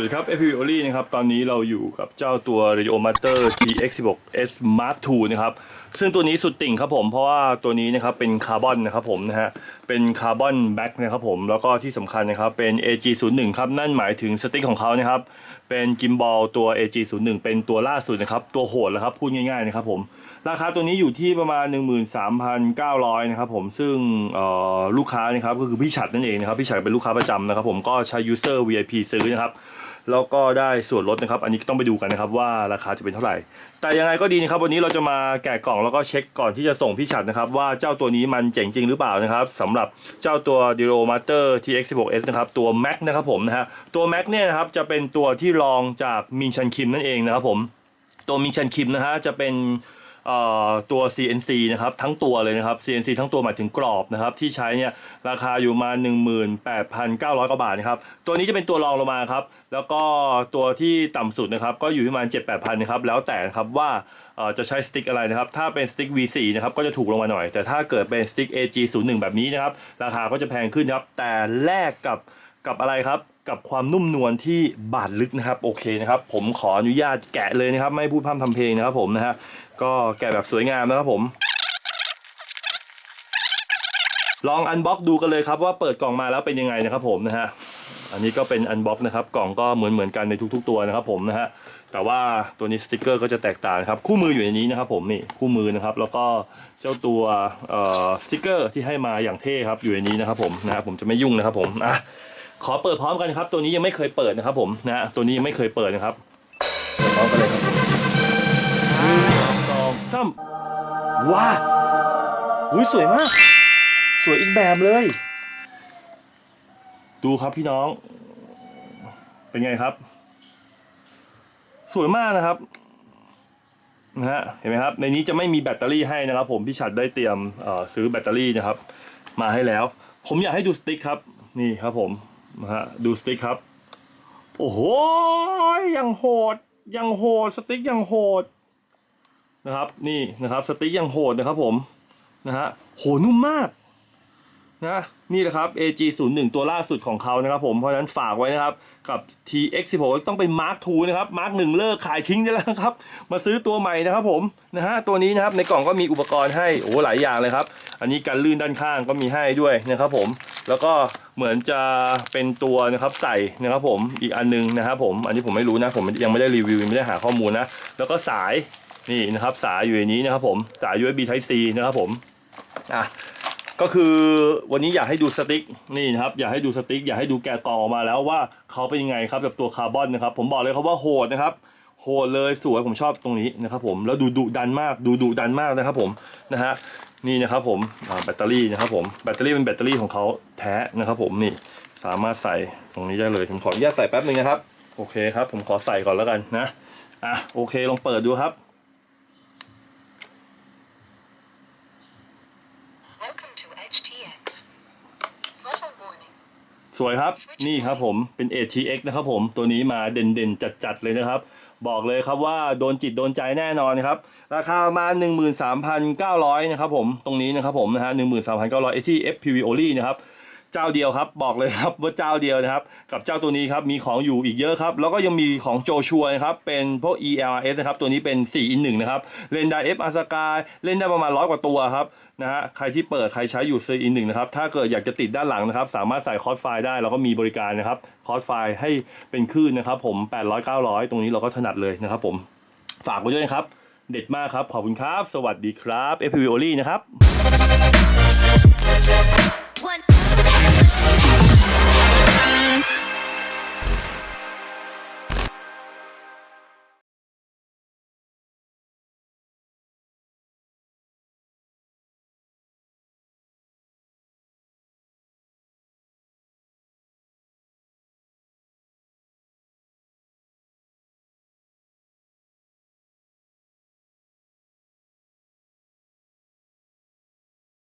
วัสดีครับ f p v o l y นะครับ ตอนนี้เราอยู่กับเจ้าตัว Radio Master TX16S Mark II นะครับ ซึ่งตัวนี้สุดติ่งครับผม เพราะว่าตัวนี้นะครับเป็นคาร์บอนนะครับผมนะฮะ เป็นคาร์บอนแบ็กนะครับผม แล้วก็ที่สำคัญนะครับเป็น AG01 ครับ นั่นหมายถึงสติ๊กของเขานะครับ เป็นกิมบอลตัว AG01 เป็นตัวล่าสุดนะครับ ตัวโหดแล้วครับ พูดง่ายๆนะครับผม ราคาตัวนี้อยู่ที่ประมาณ 13,900นะครับผม ซึ่งลูกค้านะครับก็คือพี่ฉัดนั่นเองนะครับ พี่ฉัดเป็นลูกค้าประจำนะครับผม ก็ใช้ user VIP ซื้อนะครับ แล้วก็ได้ส่วนลดนะครับ อันนี้ต้องไปดูกันนะครับว่าราคาจะเป็นเท่าไหร่ แต่ยังไงก็ดีนะครับ วันนี้เราจะมาแกะกล่องแล้วก็เช็คก่อนที่จะส่งพี่ฉัดนะครับ ว่าเจ้าตัวนี้มันเจ๋งจริงหรือเปล่านะครับสำหรับเจ้าตัว d i r o m a t e r TX16S นะครับตัว Mac นะครับผมนะฮะตัว Mac เนี่ยนะครับจะเป็นตัวที่รองจากมิงชันคิมนั่นเองนะครับผมตัวมิงชันคิมนะฮะจะเป็น ตัว CNC นะครับทั้งตัวเลยนะครับ CNC ทั้งตัวหมายถึงกรอบนะครับที่ใช้เนี่ยราคาอยู่มา 18,900กว่าบาทนะครับตัวนี้จะเป็นตัวรองลงมาครับแล้วก็ตัวที่ต่ำสุดนะครับก็อยู่ที่ประมาณ 7-8,000นะครับแล้วแต่ครับว่าจะใช้สติ๊กอะไรนะครับถ้าเป็นสติ๊ก V4 นะครับก็จะถูกลงมาหน่อย แต่ถ้าเกิดเป็นสติ๊ก AG01 แบบนี้นะครับราคาก็จะแพงขึ้นครับแต่แลกกับกับอะไรครับ กับความนุ่มนวลที่บาดลึกนะครับโอเคนะครับผมขออนุญาตแกะเลยนะครับ ไม่พูดพร่ำทำเพลงนะครับผมนะฮะก็แกะแบบสวยงามนะครับผม ลองอันบ็อกดูกันเลยครับว่าเปิดกล่องมาแล้วเป็นยังไงนะครับผมนะฮะอันนี้ก็เป็นอันบ็อกนะครับกล่องก็เหมือนเหมือนกันในทุก ๆ ตัวนะครับผมนะฮะแต่ว่าตัวนี้สติกเกอร์ก็จะแตกต่างครับคู่มืออยู่ในนี้นะครับผมนี่คู่มือนะครับ แล้วก็เจ้าตัวเอ่อสติกเกอร์ที่ให้มาอย่างเท่ครับอยู่ในนี้นะครับผมนะฮะผมจะไม่ยุ่งนะครับผมอะ ขอเปิดพร้อมกันครับ ตัวนี้ยังไม่เคยเปิดนะครับ ผมนะฮะตัวนี้ยังไม่เคยเปิดนะครับเปิดพร้อมกันเลยครับผมหนึ่งสองสามว้าอุ้ยสวยมาก สวยอีกแบบเลย ดูครับพี่น้อง เป็นไงครับ สวยมากนะครับนะฮะเห็นไหมครับ ในนี้จะไม่มีแบตเตอรี่ให้นะครับ ผมพี่ฉัดได้เตรียมเอ่อซื้อแบตเตอรี่นะครับ มาให้แล้ว ผมอยากให้ดูสติ๊กครับ นี่ครับผม นะฮะดูสติ๊กครับ โอ้โหยังโหดยังโหดสติ๊กยังโหดนะครับ นี่นะครับ สติ๊กยังโหดนะครับผมนะฮะโหนุ่มมาก นะนี่แหละครับ AG01 ตัวล่าสุดของเขานะครับผมเพราะฉะนั้นฝากไว้นะครับ กับ TX16 ต้องเป็น Mark II นะครับ Mark 1เลิกขายทิ้งได้แล้วครับ มาซื้อตัวใหม่นะครับผมนะฮะตัวนี้นะครับในกล่องก็มีอุปกรณ์ให้โอ้หลายอย่างเลยครับ อันนี้กันลื่นด้านข้างก็มีให้ด้วยนะครับผมแล้วก็เหมือนจะเป็นตัวนะครับใส่นะครับผมอีกอันนึงนะครับผมอันนี้ผมไม่รู้นะผมยังไม่ได้รีวิวยังไม่ได้หาข้อมูลนะแล้วก็สายนี่นะครับสายอยู่ในนี้นะครับผมสาย USB Type C นะครับผมอะ ก็คือวันนี้อยากให้ดูสติ๊กนี่นะครับอยากให้ดูสติ๊กอยากให้ดูแกะกล่องออกมาแล้วว่าเขาเป็นยังไงครับกับตัวคาร์บอนนะครับ ผมบอกเลยครับว่าโหดนะครับโหดเลยสวยผมชอบตรงนี้นะครับผมแล้วดูดุดันมากดูดุดันมากนะครับผมนะฮะนี่นะครับผมแบตเตอรี่นะครับผมแบตเตอรี่เป็นแบตเตอรี่ของเขาแท้นะครับผมนี่สามารถใส่ตรงนี้ได้เลยผมขออนุญาตใส่แป๊บหนึ่งนะครับ โอเคครับ ผมขอใส่ก่อนแล้วกันนะอะโอเคลองเปิดดูครับ สวยครับนี่ครับผมเป็น ATX นะครับผมตัวนี้มาเด่นๆ จัดๆเลยนะครับ บอกเลยครับว่าโดนจิตโดนใจแน่นอนครับ ราคามา 13,900 นะครับผมตรงนี้นะครับผมนะฮะ13,900 AT FPV Only นะครับ เจ้าเดียวครับบอกเลยครับว่าเจ้าเดียวนะครับ กับเจ้าตัวนี้ครับมีของอยู่อีกเยอะครับ แล้วก็ยังมีของโจชัวนะครับเป็นพวก ELS นะครับตัวนี้เป็น 4 in 1นะครับเล่นได้ F a s a k a เล่นได้ประมาณร้อยกว่าตัวครับนะฮะใครที่เปิดใครใช้อยู่4 in 1นะครับถ้าเกิดอยากจะติดด้านหลังนะครับ สามารถใส่คอร์สไฟล์ได้เราก็มีบริการนะครับคอร์สไฟล์ให้เป็นคลื่นนะครับ ผม 800 900 ตรงนี้เราก็ถนัดเลยนะครับผมฝากไว้ด้วยนะครับ เด็ดมากครับ ขอบคุณครับ สวัสดีครับ FPV Only นะครับ